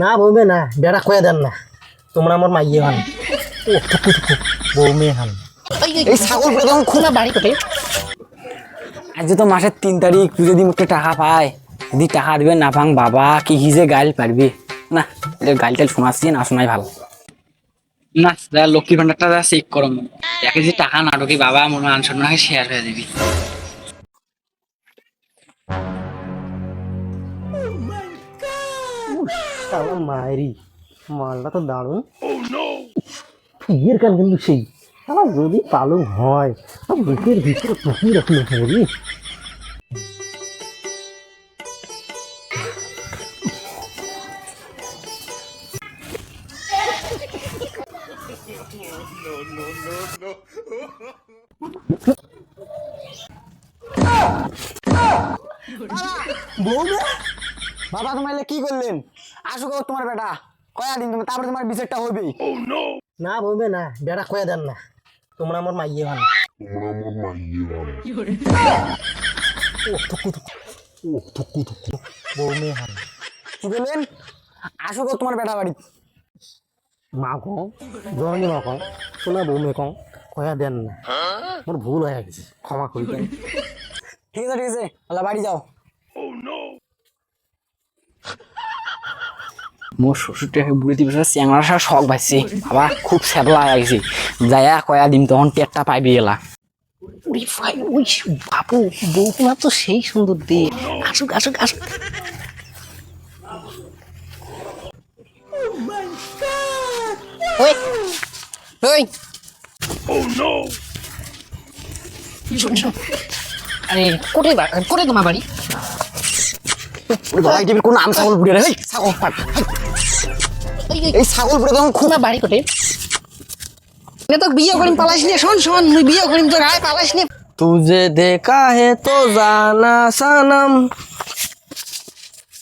না বৌমে না বেড়া কয়ে দেন না। তোমরা আমার মাইয়ে হান। বৌমে হান। এই ছাগল খোলা বাড়ি কোটে আজ তো মাসের তিন তারিখ তুই যদি মুখে টাকা পায়। যদি টাকা দিবে না পাং বাবা কি কি যে গাইল পারবি? না এটা গাইল টাইল শোনাচ্ছি না শোনাই ভালো। না লক্ষ্মী ভান্ডারটা চেক করো দেখে যে টাকা না ঢোকে বাবা মান সম্মান শেয়ার হয়ে দিবি শালা মায়েরি মালটা তো দারুণ বিয়ের কান কিন্তু সেই শালা যদি পালং হয় আর বুকের ভিতরে টুকি রাখল হরি বাবা তোমার কি করলেন আসুক তোমার বেটা। কয়া দিন তুমি তারপরে তোমার বিচারটা হবে না বৌমে না বেড়া কয়ে দেন না। তোমরা আমার মাইয়ে হান ও থুকু থুকু। ও থুকু থুকু। বৌমে হান কি করলেন আসুক তোমার বেটা বাড়ি। মা কও জননী মা কও শোনা বৌমে কও কয়া দেন না। মোর ভুল হয়ে গেছে ক্ষমা করি ঠিক আছে ঠিক আছে আল্লাহ বাড়ি যাও। মোর শ্বশুরটা বুড়ি দিবস চ্যাংড়া সার শখ পাইছে বাবা খুব স্যাবলা লাগছে। যায়া কয়া দিম তখন টেটটা পাইবি এলা। উড়ি ভাই ওই বাবু বৌমা তো সেই সুন্দর দে। আসুক আসুক আসুক। ওই ওই। আরে বা কোথায় তোমার বাড়ি? কোন আম ছাগল বুড়ি রে ছাগল। এই ছাগল বুড়ি তখন খুব বাড়ি নে তো বিয়ে করিম পালাস নে শোন শোন মুই বিয়ে করিম তোর আয় পালাস নে। তুঝে দেখা হে তো জানা সানম।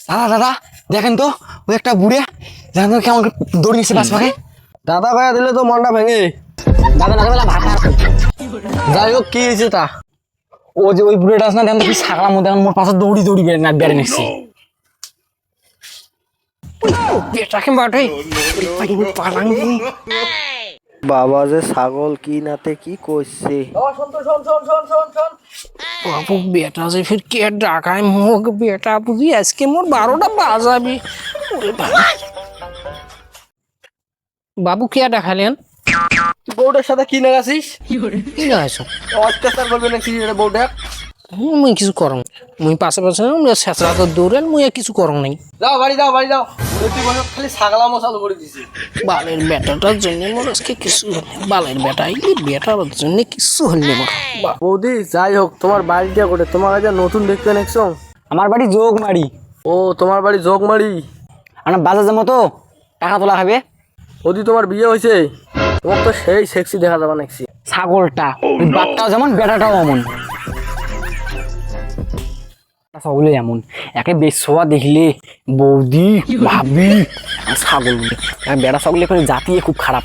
দাদা দাদা দেখেন তো ওই একটা বুড়ে তো কেমন করে দৌড়িয়েছে বাস পাখে দাদা কয়া দিলে তো মনটা ভেঙে। দাদা না বেলা ভাত যাই হোক কি হয়েছে তা? ও যে ওই বুড়েটা আছে না দেখেন তো কি ছাগলার মধ্যে এখন মোর পাশে দৌড়ি দৌড়ি বেড়ে না বেড়ে নিচ্ছি। বেটাকে বাটাই পালাং বাবা যে ছাগল কি নাতে কি করছে? বাবু বেটা যে ফির কে ডাকায় মুখ? বেটা বুঝি আজকে মোর বারোটা বাজাবি। বাবু। কে দেখালেন? বউটার সাথে কি লাগাছিস কি দেখাইছো অত্যাচার করবে বউটা? হুম, মুই কিছু করং। মুই পাশে পাশে মুই ছেঁচড়া তো দৌড়েন মুই আর কিছু করং নাই। যাও বাড়ি যাও বাড়ি যাও। তুই বলে খালি ছাগলা মশাল করে দিছি। বালের বেটাটার জন্য মোর আজকে কিছু হল বালের বেটা এই বেটার জন্য কিছু হল মোর। বৌদি যাই হোক তোমার বাড়িটা করে তোমার কাছে নতুন দেখতে নেকছো আমার বাড়ি যোগ মারি ও তোমার বাড়ি যোগমারি আমার বাজার যাব তো টাকা তোলা খাবে বৌদি তোমার বিয়ে হয়েছে? তোমার তো সেই সেক্সি দেখা যাবে নাকি? ছাগলটা বাপটাও যেমন বেটাটাও এমন ছাগলে এমন। একে বেশ সোয়া দেখলে বৌদি, ভাবি, ছাগল। বেড়া ছাগলে এখানে জাতিয়ে খুব খারাপ।